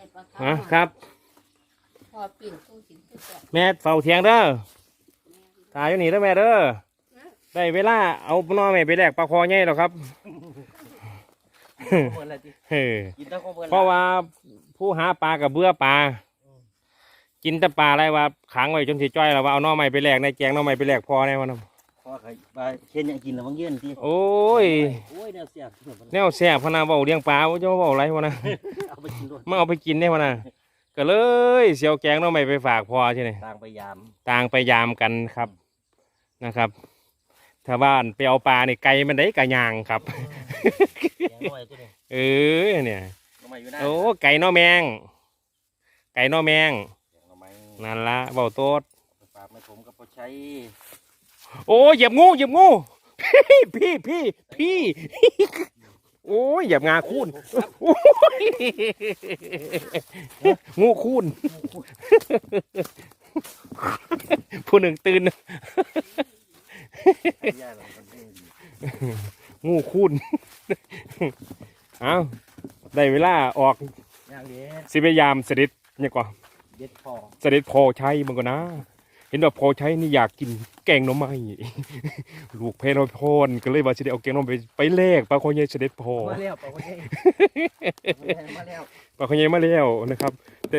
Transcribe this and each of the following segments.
ได้ปลาฮะครับ พอปิ่นตู้สินคือแซ่บแม่เฝ้าเทียงเด้อตายอยู่นี่เด้อแม่เด้อได้เวลาเอาน้อแม่ไปแลกปลาคอใหญ่แล้วครับเมื่อไรที่เออกินแล้วก็เมื่อเพราะว่าผู้หาปลากับเบื่อปลากินแต่ปลาอะไรว่าขังไว้จนสิจ้อยแล้วว่าเอาหน้อใหม่ไปแลกในแกงหน้อใหม่ไปแลกพอแน่วันนั้นพอ ใครไปเช่นยังกินแล้วบางเย็นที่โอ้ย โอ้ยแนวเสียบแนวแซ่บพะนาเบาเลี้ยงปลาว่าจะเบาอะไรวะนะเอาไปกินด้วยมาเอาไปกินได้วะนะก็เลยเสียวแกงหน้อใหม่ไปฝากพอใช่ไหมต่างไปยามต่างไปยามกันครับนะครับถ้าบ้านไปเอาปลาเนี่ยไก่มันได้กะยางครับแกงน้อยตัวนี้เออเนี่ยน้ำมันอยู่หน้าโอ้ไก่หน้อแมง ไก่หน้อแมงแกงน้ำมันนั่นละเบาโต๊ดไปฝากไม่ผมกับพ่อใช้ โอ้เหยียบงูเหยียบงูพี่พี่พี่พี่ โอ้ยเหยียบงาคูนโอ้ยงูคูนผู้หนึ่งตื่นย่าเราคนเองงูคูนเอาได้เวลาออกย่างเด็ดสิพยายามเสด็จเนี่ยกว่าเด็ดพอเสด็จพอใช้มันก็นะ เห็นว่าพอใช้นี่อยากกินแกงหน่อไม้ลูกเพลพรก็เลยว่าจะได้เอาแกงหน่อไม้ไปไปแลกปลาคอยใหญ่เสด็จพอมาแล้วปอกคนเองมาแล้วปลาคอยใหญ่มาแล้วนะครับแต่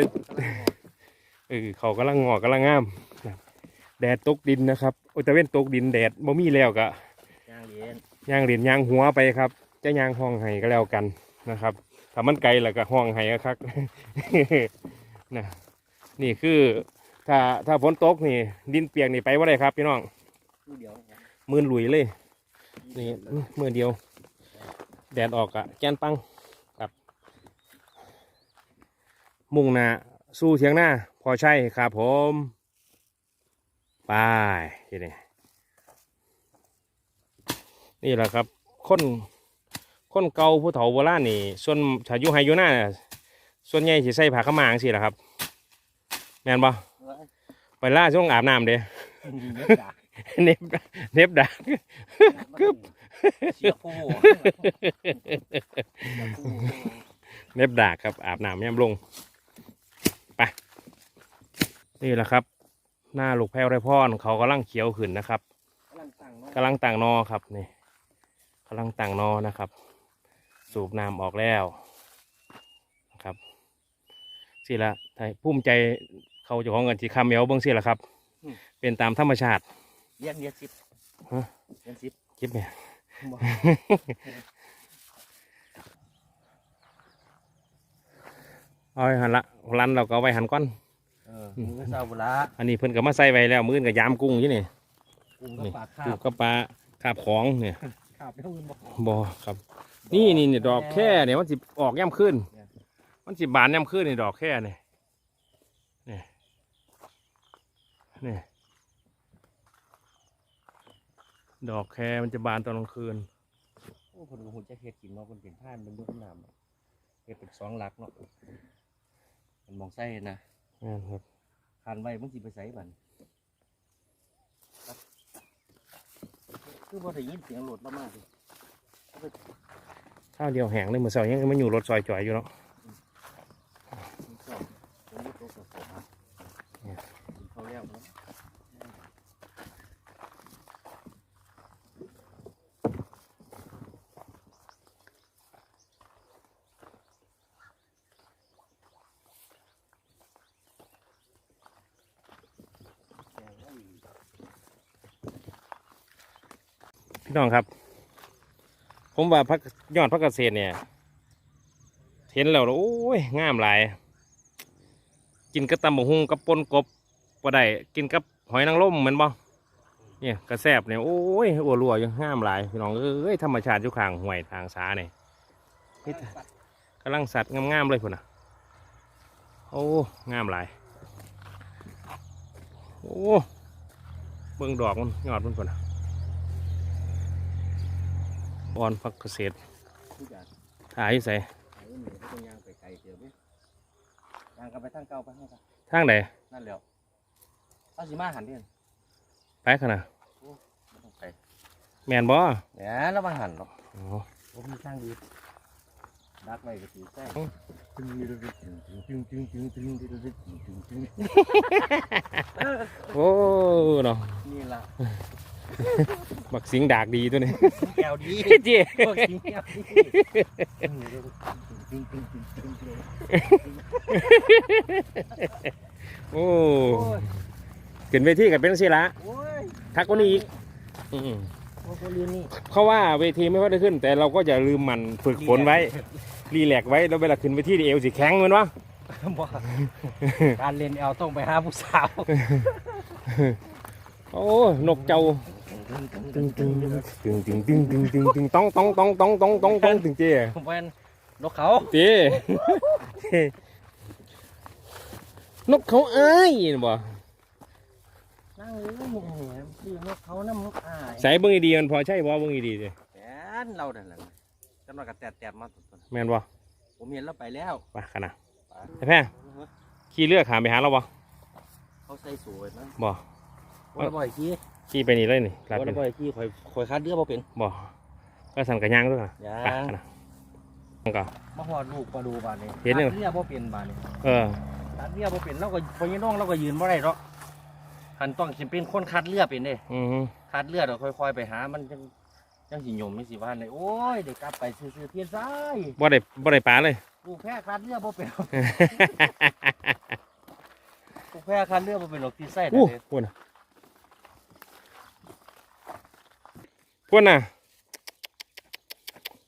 เออเขากำลังงอกกำลังงามนะแดดตกดินนะครับโอ้ยแต่เว้นตกดินแดดบ่มีแล้วก็ย่างเด็ดย่างเหรียญย่างหัวไปครับ จะย่างห้องไห้ก็แล้วกันนะครับถ้ามันไกลแล้วก็ห้องไห้ครับนะนี่คือ ถ้าถ้าฝนตกนี่ ดินเปียกนี่ไปว่าไรครับพี่น้องผู้เดียวมือหลุยเลยนี่มือเดียว แดดออกอะแกนปังครับ มุ่งหน้าสู้เทียงหน้า พอใช่ครับผมไปทีนี้นี่แหละครับคนคนเก่าผู้เฒ่าโบราณนี่ ส่วนถ้ายู่ไฮอยู่หน้าส่วนใหญ่สิใส่ผ้าขมางสิแหละครับ แม่นบ่ ไปล่าช่วงอาบน้ำเด้เน็บเน็บดักกึบเสียผู้เน็บดากครับอาบน้ำย่ำลงไปนี่แหละครับ หน้าลูกแพรวไรพรเขากำลังเขียวขึ้นนะครับกำลังตั้งเนาะกำลังต่างนอครับนี่กำลังต่างนอนะครับ สูบน้ำออกแล้วนะครับสิละไทยภูมิใจ เขาเจะของกันที่คำเหมียวเบิ้งสิละครับ เป็นตามธรรมชาติเลี้ยงเลี้ยงสิบฮะเลี้ยงสิบคลิปเนี่ยบ่เอาไว้หันละรันเราก็เอาไว้หันก้อนเออมือเศร้าบุระอันนี้เพิ่นก็มาใส่ไว้แล้วมื้อนกับยามกุ้งอยู่นี่กุ้งกับปลาคาปูบกระปลาคาบของเนี่ยคาบไม่ต้องเงินบ่บ่ครับ นี่นี่นี่ดอกแค่เนี่ยมันสิออกย่ำขึ้นเนี่ยมันสิบานย่ำขึ้นนี่ดอกแค่เนี่ยนี่ นี่ดอกแค่มันจะบานตอนกลางคืนโอ้คนกับหุ่นจะเฮ็ดกินเนาะคนเป็นท่านเป็นยุคน้ำเฮ็ดเป็นสองหลักเนาะมันมองไส้นะนั่นครับคันไว้มึงสิไปใส่บันคือพอได้ยินเสียงรถละมากเลยข้าวเดียวแห้งเลยเหมือนเสายังมันอยู่รถซอยจ่อยอยู่เนาะ มันชอบผมรถรถสดๆครับกินข้าวแล้วเนาะ พี่น้องครับ ผมว่าพักยอดพักเกษตรเนี่ย เห็นแล้วโอ้ยงามหลาย กินกับตำบักหุ่งกับปนกบก็ได้กินกับหอยนางรมเหมือนบ่เนี่ยกระแซบเนี่ยโอ้ยอัวรัวยังงามหลายพี่น้องเอ้ยธรรมชาติอยู่ข้างห้วยทางสาเนี่ยนี่กำลังสัตว์งามๆเลยพุ่นน่ะโอ้งามหลายโอ้เบิ่งดอกมันยอดมันพุ่นน่ะ อ่อนพักเกษตรทุกอย่างถ่ายอยู่ใส่ไอ้หนูก็ต้องย่างไปไกลเดี๋ยวนี้ย่างกันไปทางเก่าไปให้กันทางไหนนั่นแหล้วเอาสิมาหันเด่นไปขนาดไม่ต้องไปแมนบ่เนี่ยแล้วมาหันหรอกอ๋อผมมีทางดีดักไว้ก็ถือใส่ตึงตึงตึงตึงตึงตึงตึงตึงตึงตึงโอ้เนาะนี่ล่ะ บักสิงดากดีตัวนี้แก้วดีเจ๊พวกสิงแก้วดีตึงตึงตึงตึงตึงโอ้โอ้ยขึ้นเวทีกับเป็นสิละโอ้ยทักกว่านี้อีกอืมโอ้ยเรียนนี่เพราะว่าเวทีไม่ค่อยได้ขึ้น แต่เราก็อย่าลืมหมันฝึกฝนไว้ รีแลกซ์ไว้แล้วเวลาขึ้นเวทีนี่เอวสิแข็งเหมือนวะบ่การเล่นแอลต้องไปหาผู้สาว โอ้ นกเจ้า ตึงตึงตึงตึงตึงตึงตึงตึงต้องต้องต้องต้องต้องต้องต้องตึงเจ๊ผมเป็นนกเขาเจ๊นกเขาอ้ายบ่นั่งอยู่นี่แหมคือนกเขาน้ำนกอายใส่เบิ่งดีมันพอใช่บ่เบิ่งดีเด้แหนเราเดินหลังจำนวนกระแตดแตดมาตุนแมนบ่ผมเห็นแล้วไปแล้วไปขนาดไอ้แพ้ขี่เรือขาไปหาเราบ่เขาใส่สวยนะบ่บ่อยขี้ ขี่ไปนี่เลยนี่ลาดวันเป็ละนบ่อยขี้ข่อยข่อยคัดเรือบ่เป็นบ่ก็สั่นกระย่างด้วยค่ะยัไปงขนาดมันก็มาหอดลูกมาดูบานนี้เห็นยังคัดเรือบ่เป็นบานนี้เออคัดเรือบ่เป็นเราก็พอยี่น้องเราก็ยืนบ่ได้หรอกหันต้องสิเป็นคนคัดเรือเป็นเด้อืมคัดเรือเดี๋ยวค่อยๆไปหามันจังจังสิยมไม่สิว่าเลยโอ้ยเด็กกลับไปซื้อๆเทียนซ้ายบ่ได้บ่ได้ปลาเลยลูกแพ้คัดเรือบ่เป็นลูกแพ้คัดเรือบ่เป็นหรอกที่ไส้แต่อู้เด็ก พวกน่ะ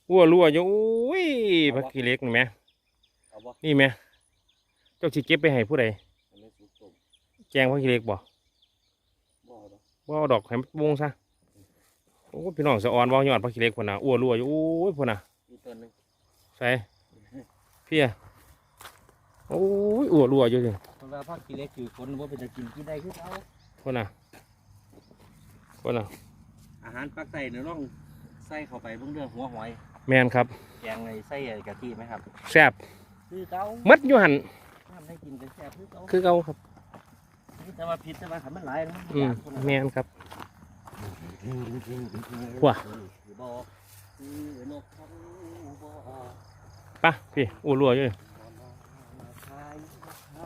พวกน่ะวัวรัวอยู่อุ้ยพักขี้เหล็กนี่แหมเอาบ่นี่แหมเจ้าสิเก็บไปให้ผู้ใดอันนี้สุกต้มแกงพักขี้เหล็กบ่บ่เอาดอกบ่เอาดอกให้มันวงซะโอ้พี่น้องสะออนบ่ยอดพักขี้เหล็กพุ่นน่ะอ้วรัวอยู่โอ้ยพุ่นน่ะอีกต้นหนึงใส่เพียโอ้ยอ้วรัวอยู่สิเพราะว่าผักกิเล็กคือคนบ่เป็นจะกินกินได้คือเอาพุ่นน่ะพุ่นน่ะ อาหารปักใส่เดี๋ยวลองใส่เข้าไปเบิ่งเรื่องหัวหอยแม่นครับแกงในไส้กะทิไหมครับแซ่บคือเก่ามัดอยู่หันห้ามได้กินกันแซ่บคือเก่าคือเก่าครับแต่ว่าผิดแต่ว่าขันมันหลายนะอืมคนละแม่นครับว่ว่ะบอกคือนกเขาบอกไปะพี่อ้วรัวอยู่ขายเขา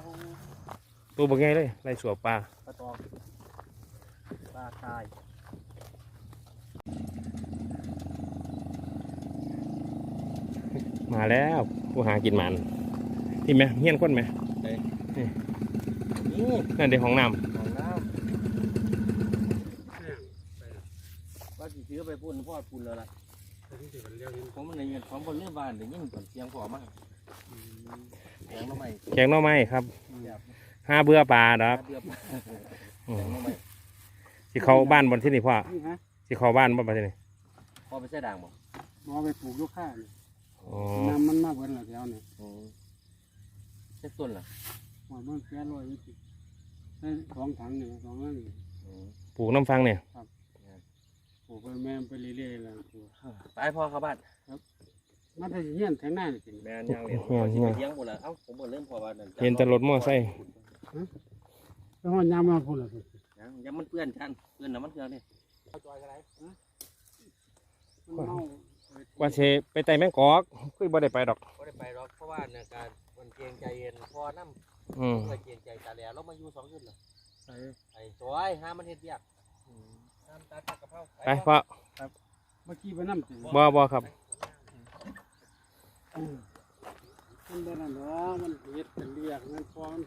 ตัวบักใหญ่เลยไล่สวบปลา ปลาตองปลาตาย มาแล้วผู้หากินหมันนี่ไหมเฮี้ยนคนไหมนี่นั่นเดี๋ยวของน้ของน้ำว่าสิซื้อไปพุ่นพ่อพุ่นแล้วล่ะผมมันในเงินของบนเรื่องบ้านเดี๋ยวยิ่งกว่าเสียงพอมากเสียงทำไมำแกงหน่อไม้ครับแบบห้าเบื่อปลาดอกเดือบอืเสียมงทำไมสิเข้าบ้านบนที่นี่พ่อนี่ฮะสิเข้าบ้านบ่บนที่นี่พอไปใส่ด่างบ่หมอไปปลูกลูกข้านี่ อ๋อน้ำมันมากเบิดแล้วแถวนี่อืมเช็ดต้นล่ะหมอมันแค่ร้อยยี่สิบได้สองถังนี่สองนั่นนี่อืมปลูกน้ำฟังเนี่ย ปลูกไปแม่นไปเรื่อยๆแล้วปลูกไปพ่อเข้าบ้านมันจะเฮี้ยนแทงหน้านี่สิแม่นยังเรียนพอสิไปเลี้ยงบ่ล่ะเอ้าผมบ่เริ่มพอว่านั่นเห็นแต่รถมอไซค์ไปห้องยามมาพูดละสิยังยังมันเปื้อนชันเปื้อนน้ำมันเครื่องนี่มันเมา ว่าเชไปไต่แมงกอกคุยบ่ได้ไปดอกบ่ได้ไปหรอกเพราะว่าเนี่ยการมันเกรงใจเย็นพอน้ำอืม เพื่อเกรงใจตาแหล้วเรามาอยู่สองคืนเหรอใส่ไอ้จอยห้ามมันเฮ็ดเวียกห้ามตาตักกะเพราไปพ่อเมื่อกี้ไปน้ำสิบ่บ่ครับ มันได้นั่นหรอมันเฮ็ดเป็นเรียกมันพอมัน